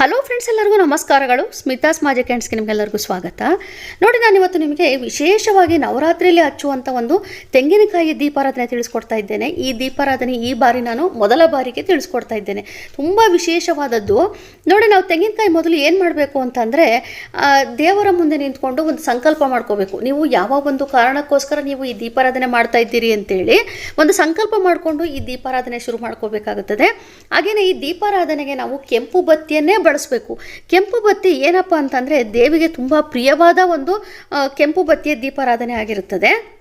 Hello friends ಎಲ್ಲರಿಗೂ ನಮಸ್ಕಾರಗಳು. ಸ್ಮಿತಾಸ್ ಮಾಜಿಕ್ ಕ್ಯಾಂಡ್ಸ್ಗೆ ನಿಮಗೆಲ್ಲರಿಗೂ ಸ್ವಾಗತ. ನೋಡಿ, ನಾನು ಇವತ್ತು ನಿಮಗೆ ವಿಶೇಷವಾಗಿ ನವರಾತ್ರಿಯಲ್ಲಿ ಹಚ್ಚುವಂಥ ಒಂದು ತೆಂಗಿನಕಾಯಿ ದೀಪಾರಾಧನೆ ತಿಳಿಸ್ಕೊಡ್ತಾ ಇದ್ದೇನೆ. ಈ ದೀಪಾರಾಧನೆ ಈ ಬಾರಿ ನಾನು ಮೊದಲ ಬಾರಿಗೆ ತಿಳಿಸ್ಕೊಡ್ತಾ ಇದ್ದೇನೆ. ತುಂಬ ವಿಶೇಷವಾದದ್ದು. ನೋಡಿ, ನಾವು ತೆಂಗಿನಕಾಯಿ ಮೊದಲು ಏನು ಮಾಡಬೇಕು ಅಂತಂದರೆ ದೇವರ ಮುಂದೆ ನಿಂತ್ಕೊಂಡು ಒಂದು ಸಂಕಲ್ಪ ಮಾಡ್ಕೋಬೇಕು. ನೀವು ಯಾವ ಒಂದು ಕಾರಣಕ್ಕೋಸ್ಕರ ನೀವು ಈ ದೀಪಾರಾಧನೆ ಮಾಡ್ತಾ ಇದ್ದೀರಿ ಅಂತೇಳಿ ಒಂದು ಸಂಕಲ್ಪ ಮಾಡಿಕೊಂಡು ಈ ದೀಪಾರಾಧನೆ ಶುರು ಮಾಡ್ಕೋಬೇಕಾಗುತ್ತದೆ. ಹಾಗೆಯೇ ಈ ದೀಪಾರಾಧನೆಗೆ ನಾವು ಕೆಂಪು ಬತ್ತಿಯನ್ನೇ ಬಳಸಬೇಕು. ಕೆಂಪು ಬತ್ತಿ ಏನಪ್ಪ ಅಂತಂದರೆ ದೇವಿಗೆ ತುಂಬ ಪ್ರಿಯವಾದ ಒಂದು ಕೆಂಪು ಬತ್ತಿಯ ದೀಪಾರಾಧನೆ ಆಗಿರುತ್ತದೆ.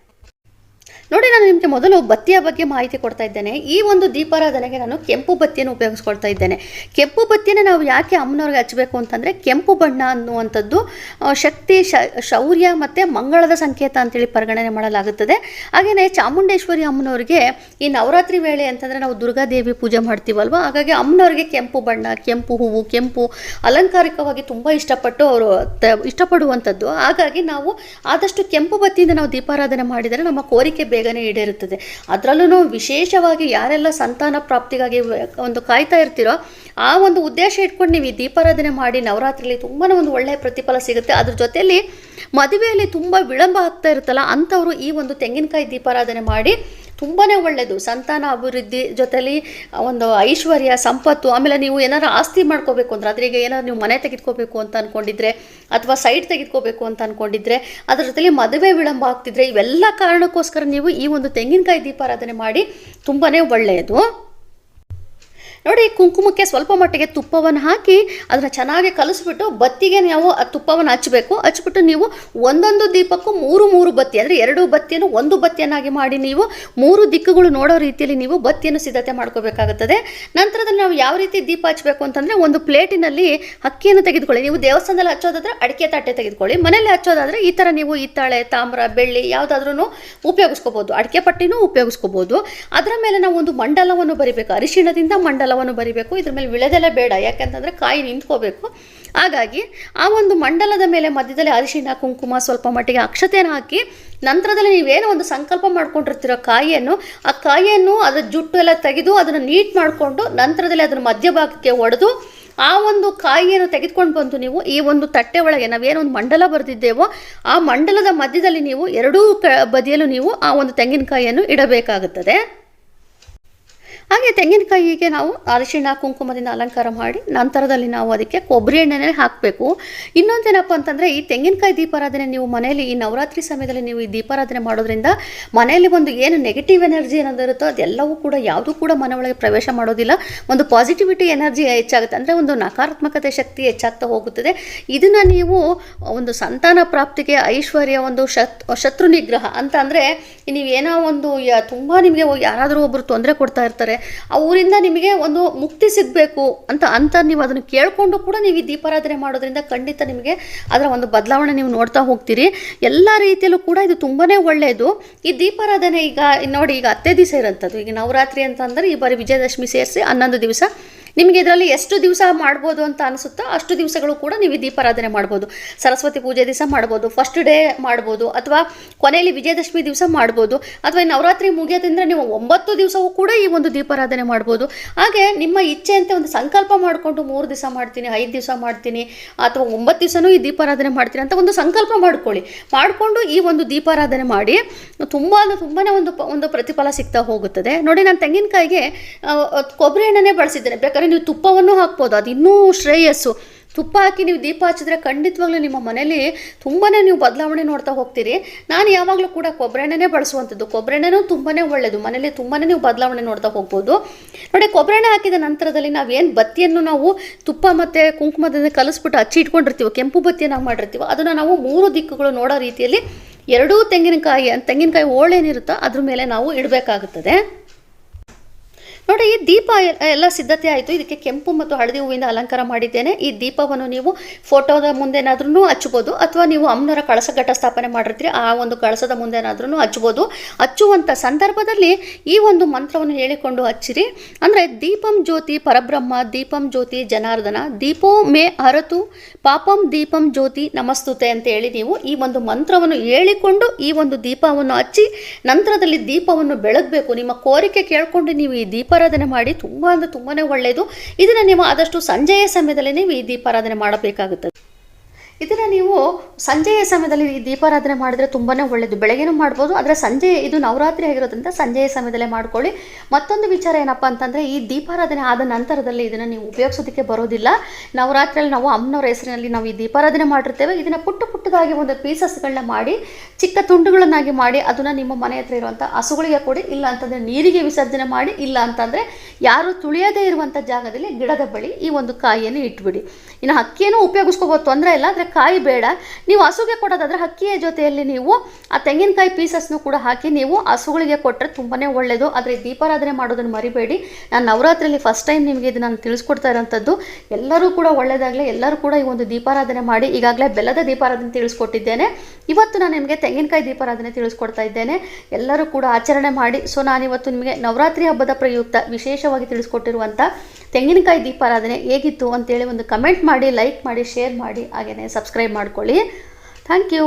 ನಿಮಗೆ ಮೊದಲು ಬತ್ತಿಯ ಬಗ್ಗೆ ಮಾಹಿತಿ ಕೊಡ್ತಾ ಇದ್ದೇನೆ. ಈ ಒಂದು ದೀಪಾರಾಧನೆಗೆ ನಾನು ಕೆಂಪು ಬತ್ತಿಯನ್ನು ಉಪಯೋಗಿಸ್ಕೊಳ್ತಾ ಇದ್ದೇನೆ. ಕೆಂಪು ಬತ್ತಿಯನ್ನು ನಾವು ಯಾಕೆ ಅಮ್ಮನವ್ರಿಗೆ ಹಚ್ಚಬೇಕು ಅಂತಂದರೆ ಕೆಂಪು ಬಣ್ಣ ಅನ್ನುವಂಥದ್ದು ಶಕ್ತಿ ಶೌರ್ಯ ಮತ್ತು ಮಂಗಳದ ಸಂಕೇತ ಅಂತೇಳಿ ಪರಿಗಣನೆ ಮಾಡಲಾಗುತ್ತದೆ. ಹಾಗೆಯೇ ಚಾಮುಂಡೇಶ್ವರಿ ಅಮ್ಮನವ್ರಿಗೆ ಈ ನವರಾತ್ರಿ ವೇಳೆ ಅಂತಂದರೆ ನಾವು ದುರ್ಗಾದೇವಿ ಪೂಜೆ ಮಾಡ್ತೀವಲ್ವ? ಹಾಗಾಗಿ ಅಮ್ಮನವ್ರಿಗೆ ಕೆಂಪು ಬಣ್ಣ, ಕೆಂಪು ಹೂವು, ಕೆಂಪು ಅಲಂಕಾರಿಕವಾಗಿ ತುಂಬ ಇಷ್ಟಪಟ್ಟು ಅವರು ಇಷ್ಟಪಡುವಂಥದ್ದು. ಹಾಗಾಗಿ ನಾವು ಆದಷ್ಟು ಕೆಂಪು ಬತ್ತಿಯಿಂದ ನಾವು ದೀಪಾರಾಧನೆ ಮಾಡಿದರೆ ನಮ್ಮ ಕೋರಿಕೆ ಬೇಗನೆ ಈಡೇರುತ್ತದೆ ಅದರಲ್ಲೂ ವಿಶೇಷವಾಗಿ ಯಾರೆಲ್ಲ ಸಂತಾನ ಪ್ರಾಪ್ತಿಗಾಗಿ ಒಂದು ಕಾಯ್ತಾ ಇರ್ತೀರೋ, ಆ ಒಂದು ಉದ್ದೇಶ ಇಟ್ಕೊಂಡು ನೀವು ಈ ದೀಪಾರಾಧನೆ ಮಾಡಿ ನವರಾತ್ರಿಯಲ್ಲಿ ತುಂಬಾ ಒಂದು ಒಳ್ಳೆಯ ಪ್ರತಿಫಲ ಸಿಗುತ್ತೆ. ಅದ್ರ ಜೊತೆಯಲ್ಲಿ ಮದುವೆಯಲ್ಲಿ ತುಂಬ ವಿಳಂಬ ಆಗ್ತಾ ಇರುತ್ತಲ್ಲ, ಅಂಥವರು ಈ ಒಂದು ತೆಂಗಿನಕಾಯಿ ದೀಪಾರಾಧನೆ ಮಾಡಿ ತುಂಬಾ ಒಳ್ಳೆಯದು ಸಂತಾನ, ಅಭಿವೃದ್ಧಿ ಜೊತೆಲಿ ಒಂದು ಐಶ್ವರ್ಯ, ಸಂಪತ್ತು, ಆಮೇಲೆ ನೀವು ಏನಾರು ಆಸ್ತಿ ಮಾಡ್ಕೋಬೇಕು ಅಂದರೆ ಅದ್ರಿಗೆ ಏನಾದ್ರು ನೀವು ಮನೆ ತೆಗೆದುಕೋಬೇಕು ಅಂತ ಅಂದ್ಕೊಂಡಿದ್ರೆ ಅಥವಾ ಸೈಟ್ ತೆಗೆದುಕೋಬೇಕು ಅಂತ ಅಂದ್ಕೊಂಡಿದ್ರೆ ಅದ್ರ ಜೊತೆಲಿ ಮದುವೆ ವಿಳಂಬ ಆಗ್ತಿದ್ರೆ ಇವೆಲ್ಲ ಕಾರಣಕ್ಕೋಸ್ಕರ ನೀವು ಈ ಒಂದು ತೆಂಗಿನಕಾಯಿ ದೀಪಾರಾಧನೆ ಮಾಡಿ ತುಂಬಾ ಒಳ್ಳೆಯದು ನೋಡಿ, ಕುಂಕುಮಕ್ಕೆ ಸ್ವಲ್ಪ ಮಟ್ಟಿಗೆ ತುಪ್ಪವನ್ನು ಹಾಕಿ ಅದನ್ನು ಚೆನ್ನಾಗಿ ಕಲಸಿಬಿಟ್ಟು ಬತ್ತಿಗೆ ನಾವು ತುಪ್ಪವನ್ನು ಹಚ್ಚಬೇಕು ಹಚ್ಬಿಟ್ಟು ನೀವು ಒಂದೊಂದು ದೀಪಕ್ಕೂ ಮೂರು ಮೂರು ಬತ್ತಿ, ಅಂದರೆ ಎರಡು ಬತ್ತಿಯನ್ನು ಒಂದು ಬತ್ತಿಯನ್ನಾಗಿ ಮಾಡಿ ನೀವು ಮೂರು ದಿಕ್ಕುಗಳು ನೋಡೋ ರೀತಿಯಲ್ಲಿ ನೀವು ಬತ್ತಿಯನ್ನು ಸಿದ್ಧತೆ ಮಾಡ್ಕೋಬೇಕಾಗುತ್ತದೆ. ನಂತರದಲ್ಲಿ ನಾವು ಯಾವ ರೀತಿ ದೀಪ ಹಚ್ಚಬೇಕು ಅಂತಂದರೆ ಒಂದು ಪ್ಲೇಟಿನಲ್ಲಿ ಅಕ್ಕಿಯನ್ನು ತೆಗೆದುಕೊಳ್ಳಿ. ನೀವು ದೇವಸ್ಥಾನದಲ್ಲಿ ಹಚ್ಚೋದಾದ್ರೆ ಅಡಿಕೆ ತಟ್ಟೆ ತೆಗೆದುಕೊಳ್ಳಿ. ಮನೆಯಲ್ಲಿ ಹಚ್ಚೋದಾದರೆ ಈ ಥರ ನೀವು ಹಿತ್ತಾಳೆ, ತಾಮ್ರ, ಬೆಳ್ಳಿ ಯಾವುದಾದ್ರೂ ಉಪಯೋಗಿಸ್ಕೋಬೋದು. ಅಡಿಕೆ ಪಟ್ಟಿನೂ ಉಪಯೋಗಿಸ್ಕೋಬೋದು. ಅದರ ಮೇಲೆ ನಾವು ಒಂದು ಮಂಡಲವನ್ನು ಬರಿಬೇಕು. ಅರಿಶಿಣದಿಂದ ಮಂಡಲವನ್ನು ಬರಿಬೇಕು, ಇದ್ರ ಮೇಲೆ ವಿಳೆದೆಲೆ ಬೇಡ. ಯಾಕೆಂತಂದರೆ ಕಾಯಿ ನಿಂತ್ಕೋಬೇಕು. ಹಾಗಾಗಿ ಆ ಒಂದು ಮಂಡಲದ ಮೇಲೆ ಮಧ್ಯದಲ್ಲಿ ಅರಿಶಿಣ, ಕುಂಕುಮ ಸ್ವಲ್ಪ ಮಟ್ಟಿಗೆ ಅಕ್ಷತೆಯನ್ನು ಹಾಕಿ ನಂತರದಲ್ಲಿ ನೀವೇನೋ ಒಂದು ಸಂಕಲ್ಪ ಮಾಡ್ಕೊಂಡಿರ್ತಿರೋ ಕಾಯಿಯನ್ನು, ಆ ಕಾಯಿಯನ್ನು ಅದರ ಜುಟ್ಟು ಎಲ್ಲ ತೆಗೆದು ಅದನ್ನು ನೀಟ್ ಮಾಡಿಕೊಂಡು ನಂತರದಲ್ಲಿ ಅದನ್ನು ಮಧ್ಯಭಾಗಕ್ಕೆ ಒಡೆದು ಆ ಒಂದು ಕಾಯಿಯನ್ನು ತೆಗೆದುಕೊಂಡು ಬಂದು ನೀವು ಈ ಒಂದು ತಟ್ಟೆ ಒಳಗೆ ನಾವೇನೋ ಒಂದು ಮಂಡಲ ಬರೆದಿದ್ದೇವೋ, ಆ ಮಂಡಲದ ಮಧ್ಯದಲ್ಲಿ ನೀವು ಎರಡೂ ಕ ಬದಿಯಲ್ಲೂ ನೀವು ಆ ಒಂದು ತೆಂಗಿನಕಾಯಿಯನ್ನು ಇಡಬೇಕಾಗುತ್ತದೆ. ಹಾಗೆ ತೆಂಗಿನಕಾಯಿಗೆ ನಾವು ಅರಿಶಿಣ, ಕುಂಕುಮದಿಂದ ಅಲಂಕಾರ ಮಾಡಿ ನಂತರದಲ್ಲಿ ನಾವು ಅದಕ್ಕೆ ಕೊಬ್ಬರಿ ಎಣ್ಣೆನೇ ಹಾಕಬೇಕು. ಇನ್ನೊಂದೇನಪ್ಪ ಅಂತಂದರೆ ಈ ತೆಂಗಿನಕಾಯಿ ದೀಪಾರಾಧನೆ ನೀವು ಮನೆಯಲ್ಲಿ, ಈ ನವರಾತ್ರಿ ಸಮಯದಲ್ಲಿ ನೀವು ಈ ದೀಪಾರಾಧನೆ ಮಾಡೋದ್ರಿಂದ ಮನೆಯಲ್ಲಿ ಒಂದು ಏನು ನೆಗೆಟಿವ್ ಎನರ್ಜಿ ಏನಾದಿರುತ್ತೋ ಅದೆಲ್ಲವೂ ಕೂಡ, ಯಾವುದೂ ಕೂಡ ಮನೆಯೊಳಗೆ ಪ್ರವೇಶ ಮಾಡೋದಿಲ್ಲ. ಒಂದು ಪಾಸಿಟಿವಿಟಿ ಎನರ್ಜಿ ಹೆಚ್ಚಾಗುತ್ತೆ. ಅಂದರೆ ಒಂದು ನಕಾರಾತ್ಮಕತೆ ಶಕ್ತಿ ಹೆಚ್ಚಾಗ್ತಾ ಹೋಗುತ್ತದೆ. ಇದನ್ನು ನೀವು ಒಂದು ಸಂತಾನ ಪ್ರಾಪ್ತಿಗೆ, ಐಶ್ವರ್ಯ, ಒಂದು ಶತ್, ಶತ್ರು ನಿಗ್ರಹ ಅಂತ ಅಂದರೆ ನೀವೇನೋ ಒಂದು ಯ, ತುಂಬ ನಿಮಗೆ ಯಾರಾದರೂ ಒಬ್ಬರು ತೊಂದರೆ ಕೊಡ್ತಾ ಇರ್ತಾರೆ. ಆ ಊರಿಂದ ನಿಮಗೆ ಒಂದು ಮುಕ್ತಿ ಸಿಗಬೇಕು ಅಂತ ಅಂತ ನೀವು ಅದನ್ನು ಕೇಳಿಕೊಂಡು ಕೂಡ ನೀವು ಈ ದೀಪಾರಾಧನೆ ಮಾಡೋದ್ರಿಂದ ಖಂಡಿತ ನಿಮಗೆ ಅದರ ಒಂದು ಬದಲಾವಣೆ ನೀವು ನೋಡ್ತಾ ಹೋಗ್ತೀರಿ. ಎಲ್ಲ ರೀತಿಯಲ್ಲೂ ಕೂಡ ಇದು ತುಂಬಾ ಒಳ್ಳೆಯದು. ಈ ದೀಪಾರಾಧನೆ ಈಗ, ನೋಡಿ ಈಗ ಹತ್ತೇ ದಿವಸ ಇರೋಂಥದ್ದು. ಈಗ ನವರಾತ್ರಿ ಅಂತ ಅಂದರೆ ಈ ಬಾರಿ ವಿಜಯದಶಮಿ ಸೇರಿಸಿ ಹನ್ನೊಂದು ದಿವಸ ನಿಮಗೆ ಇದರಲ್ಲಿ ಎಷ್ಟು ದಿವಸ ಮಾಡ್ಬೋದು ಅಂತ ಅನಿಸುತ್ತೋ ಅಷ್ಟು ದಿವಸಗಳು ಕೂಡ ನೀವು ದೀಪಾರಾಧನೆ ಮಾಡ್ಬೋದು. ಸರಸ್ವತಿ ಪೂಜೆ ದಿವಸ ಮಾಡ್ಬೋದು ಫಸ್ಟ್ ಡೇ ಮಾಡ್ಬೋದು, ಅಥವಾ ಕೊನೆಯಲ್ಲಿ ವಿಜಯದಶಮಿ ದಿವಸ ಮಾಡ್ಬೋದು, ಅಥವಾ ನವರಾತ್ರಿ ಮುಗಿಯೋದ್ರಿಂದ ನೀವು ಒಂಬತ್ತು ದಿವಸವೂ ಕೂಡ ಈ ಒಂದು ದೀಪಾರಾಧನೆ ಮಾಡ್ಬೋದು. ಹಾಗೆ ನಿಮ್ಮ ಇಚ್ಛೆಯಂತೆ ಒಂದು ಸಂಕಲ್ಪ ಮಾಡಿಕೊಂಡು ಮೂರು ದಿವಸ ಮಾಡ್ತೀನಿ, ಐದು ದಿವಸ ಮಾಡ್ತೀನಿ, ಅಥವಾ ಒಂಬತ್ತು ದಿವಸನೂ ಈ ದೀಪಾರಾಧನೆ ಮಾಡ್ತೀನಿ ಅಂತ ಒಂದು ಸಂಕಲ್ಪ ಮಾಡ್ಕೊಳ್ಳಿ. ಮಾಡಿಕೊಂಡು ಈ ಒಂದು ದೀಪಾರಾಧನೆ ಮಾಡಿ, ತುಂಬ ತುಂಬಾ ಒಂದು ಒಂದು ಪ್ರತಿಫಲ ಸಿಗ್ತಾ ಹೋಗುತ್ತದೆ. ನೋಡಿ, ನಾನು ತೆಂಗಿನಕಾಯಿಗೆ ಕೊಬ್ಬರಿ ಎಣ್ಣೆನೇ ಬಳಸಿದ್ದೇನೆ. ಬೇಕಾದ್ರೆ ನೀವು ತುಪ್ಪವನ್ನು ಹಾಕ್ಬೋದು. ಅದು ಇನ್ನೂ ಶ್ರೇಯಸ್ಸು. ತುಪ್ಪ ಹಾಕಿ ನೀವು ದೀಪ ಹಚ್ಚಿದ್ರೆ ಖಂಡಿತವಾಗ್ಲೂ ನಿಮ್ಮ ಮನೇಲಿ ತುಂಬಾ ನೀವು ಬದಲಾವಣೆ ನೋಡ್ತಾ ಹೋಗ್ತೀರಿ. ನಾನು ಯಾವಾಗಲೂ ಕೂಡ ಕೊಬ್ಬರಿ ಎಣ್ಣೆನೇ ಬಳಸುವಂಥದ್ದು. ಕೊಬ್ಬರೆಣ್ಣೆನೂ ತುಂಬಾ ಒಳ್ಳೆಯದು ಮನೇಲಿ ತುಂಬಾ ನೀವು ಬದಲಾವಣೆ ನೋಡ್ತಾ ಹೋಗ್ಬೋದು. ನೋಡಿ ಕೊಬ್ಬರಿ ಎಣ್ಣೆ ಹಾಕಿದ ನಂತರದಲ್ಲಿ ನಾವು ಏನು ಬತ್ತಿಯನ್ನು ನಾವು ತುಪ್ಪ ಮತ್ತು ಕುಂಕುಮದಿಂದ ಕಲಿಸ್ಬಿಟ್ಟು ಹಚ್ಚಿ ಇಟ್ಕೊಂಡಿರ್ತೀವೋ, ಕೆಂಪು ಬತ್ತಿಯನ್ನು ಮಾಡಿರ್ತೀವೋ, ಅದನ್ನು ನಾವು ಮೂರು ದಿಕ್ಕುಗಳು ನೋಡೋ ರೀತಿಯಲ್ಲಿ ಎರಡೂ ತೆಂಗಿನಕಾಯಿ ತೆಂಗಿನಕಾಯಿ ಓಳೇನಿರುತ್ತೋ ಅದ್ರ ಮೇಲೆ ನಾವು ಇಡಬೇಕಾಗುತ್ತದೆ. ನೋಡಿ, ಈ ದೀಪ ಎಲ್ಲ ಸಿದ್ಧತೆ ಆಯಿತು. ಇದಕ್ಕೆ ಕೆಂಪು ಮತ್ತು ಹಳದಿ ಹೂವಿಂದ ಅಲಂಕಾರ ಮಾಡಿದ್ದೇನೆ. ಈ ದೀಪವನ್ನು ನೀವು ಫೋಟೋದ ಮುಂದೆನಾದ್ರೂ ಹಚ್ಬೋದು ಅಥವಾ ನೀವು ಅಮ್ಮನವರ ಕಳಸ ಘಟ ಸ್ಥಾಪನೆ ಮಾಡಿರ್ತೀರಿ, ಆ ಒಂದು ಕಳಸದ ಮುಂದೆನಾದ್ರೂ ಹಚ್ಬೋದು ಹಚ್ಚುವಂಥ ಸಂದರ್ಭದಲ್ಲಿ ಈ ಒಂದು ಮಂತ್ರವನ್ನು ಹೇಳಿಕೊಂಡು ಹಚ್ಚಿರಿ. ಅಂದರೆ, ದೀಪಂ ಜ್ಯೋತಿ ಪರಬ್ರಹ್ಮ, ದೀಪಂ ಜ್ಯೋತಿ ಜನಾರ್ದನ, ದೀಪೋ ಮೇ ಹರತು, ಪಾಪಂ ದೀಪಂ ಜ್ಯೋತಿ ನಮಸ್ತುತೆ ಅಂತ ಹೇಳಿ ನೀವು ಈ ಒಂದು ಮಂತ್ರವನ್ನು ಹೇಳಿಕೊಂಡು ಈ ಒಂದು ದೀಪವನ್ನು ಹಚ್ಚಿ, ನಂತರದಲ್ಲಿ ದೀಪವನ್ನು ಬೆಳಗಬೇಕು. ನಿಮ್ಮ ಕೋರಿಕೆ ಕೇಳಿಕೊಂಡು ನೀವು ಈ ದೀಪ ದೀಪಾರಾಧನೆ ಮಾಡಿ ತುಂಬ ಅಂದರೆ ತುಂಬಾ ಒಳ್ಳೆಯದು ಇದನ್ನು ನೀವು ಆದಷ್ಟು ಸಂಜೆಯ ಸಮಯದಲ್ಲಿ ನೀವು ಈ ದೀಪಾರಾಧನೆ ಮಾಡಬೇಕಾಗುತ್ತದೆ. ಇದನ್ನು ನೀವು ಸಂಜೆಯ ಸಮಯದಲ್ಲಿ ಈ ದೀಪಾರಾಧನೆ ಮಾಡಿದ್ರೆ ತುಂಬಾ ಒಳ್ಳೆಯದು ಬೆಳಗ್ಗೆನೂ ಮಾಡ್ಬೋದು, ಆದರೆ ಸಂಜೆ ಇದು ನವರಾತ್ರಿ ಆಗಿರೋದ್ರಿಂದ ಸಂಜೆಯ ಸಮಯದಲ್ಲೇ ಮಾಡ್ಕೊಳ್ಳಿ. ಮತ್ತೊಂದು ವಿಚಾರ ಏನಪ್ಪ ಅಂತಂದರೆ, ಈ ದೀಪಾರಾಧನೆ ಆದ ನಂತರದಲ್ಲಿ ಇದನ್ನು ನೀವು ಉಪಯೋಗಿಸೋದಕ್ಕೆ ಬರೋದಿಲ್ಲ. ನವರಾತ್ರಿಯಲ್ಲಿ ನಾವು ಅಮ್ಮನವರ ಹೆಸರಿನಲ್ಲಿ ನಾವು ಈ ದೀಪಾರಾಧನೆ ಮಾಡಿರ್ತೇವೆ. ಇದನ್ನು ಪುಟ್ಟ ಪುಟ್ಟದಾಗಿ ಒಂದು ಪೀಸಸ್ಗಳನ್ನ ಮಾಡಿ, ಚಿಕ್ಕ ತುಂಡುಗಳನ್ನಾಗಿ ಮಾಡಿ, ಅದನ್ನು ನಿಮ್ಮ ಮನೆ ಹತ್ರ ಇರುವಂಥ ಹಸುಗಳಿಗೆ ಕೊಡಿ, ಇಲ್ಲ ಅಂತಂದರೆ ನೀರಿಗೆ ವಿಸರ್ಜನೆ ಮಾಡಿ, ಇಲ್ಲ ಅಂತಂದರೆ ಯಾರು ತುಳಿಯದೇ ಇರುವಂಥ ಜಾಗದಲ್ಲಿ ಗಿಡದ ಬಳಿ ಈ ಒಂದು ಕಾಯಿಯನ್ನು ಇಟ್ಬಿಡಿ. ಇನ್ನು ಅಕ್ಕಿಯನ್ನು ಉಪಯೋಗಿಸ್ಕೋಬೋದು ತೊಂದರೆ ಇಲ್ಲ, ಆದರೆ ಕಾಯಿ ಬೇಡ. ನೀವು ಹಸುಗೆ ಕೊಡೋದಾದರೆ ಅಕ್ಕಿಯ ಜೊತೆಯಲ್ಲಿ ನೀವು ಆ ತೆಂಗಿನಕಾಯಿ ಪೀಸಸ್ನು ಕೂಡ ಹಾಕಿ ನೀವು ಹಸುಗಳಿಗೆ ಕೊಟ್ಟರೆ ತುಂಬಾ ಒಳ್ಳೆಯದು ಆದರೆ ದೀಪಾರಾಧನೆ ಮಾಡೋದನ್ನು ಮರಿಬೇಡಿ. ನಾನು ನವರಾತ್ರಿಯಲ್ಲಿ ಫಸ್ಟ್ ಟೈಮ್ ನಿಮಗೆ ಇದು ನಾನು ತಿಳಿಸ್ಕೊಡ್ತಾ ಇರೋಂಥದ್ದು. ಎಲ್ಲರೂ ಕೂಡ ಒಳ್ಳೆಯದಾಗಲಿ ಎಲ್ಲರೂ ಕೂಡ ಈ ಒಂದು ದೀಪಾರಾಧನೆ ಮಾಡಿ. ಈಗಾಗಲೇ ಬೆಲ್ಲದ ದೀಪಾರಾಧನೆ ತಿಳಿಸ್ಕೊಟ್ಟಿದ್ದೇನೆ. ಇವತ್ತು ನಾನು ನಿಮಗೆ ತೆಂಗಿನಕಾಯಿ ದೀಪಾರಾಧನೆ ತಿಳಿಸ್ಕೊಡ್ತಾ ಇದ್ದೇನೆ. ಎಲ್ಲರೂ ಕೂಡ ಆಚರಣೆ ಮಾಡಿ. ಸೊ ನಾನಿವತ್ತು ನಿಮಗೆ ನವರಾತ್ರಿ ಹಬ್ಬದ ಪ್ರಯುಕ್ತ ವಿಶೇಷವಾಗಿ ತಿಳಿಸ್ಕೊಟ್ಟಿರುವಂಥ ತೆಂಗಿನಕಾಯಿ ದೀಪಾರಾಧನೆ ಹೇಗಿತ್ತು ಅಂತೇಳಿ ಒಂದು ಕಮೆಂಟ್ ಮಾಡಿ ಲೈಕ್ ಮಾಡಿ ಶೇರ್ ಮಾಡಿ ಹಾಗೆಯೇ ಸಬ್ಸ್ಕ್ರೈಬ್ ಮಾಡ್ಕೊಳ್ಳಿ. Thank you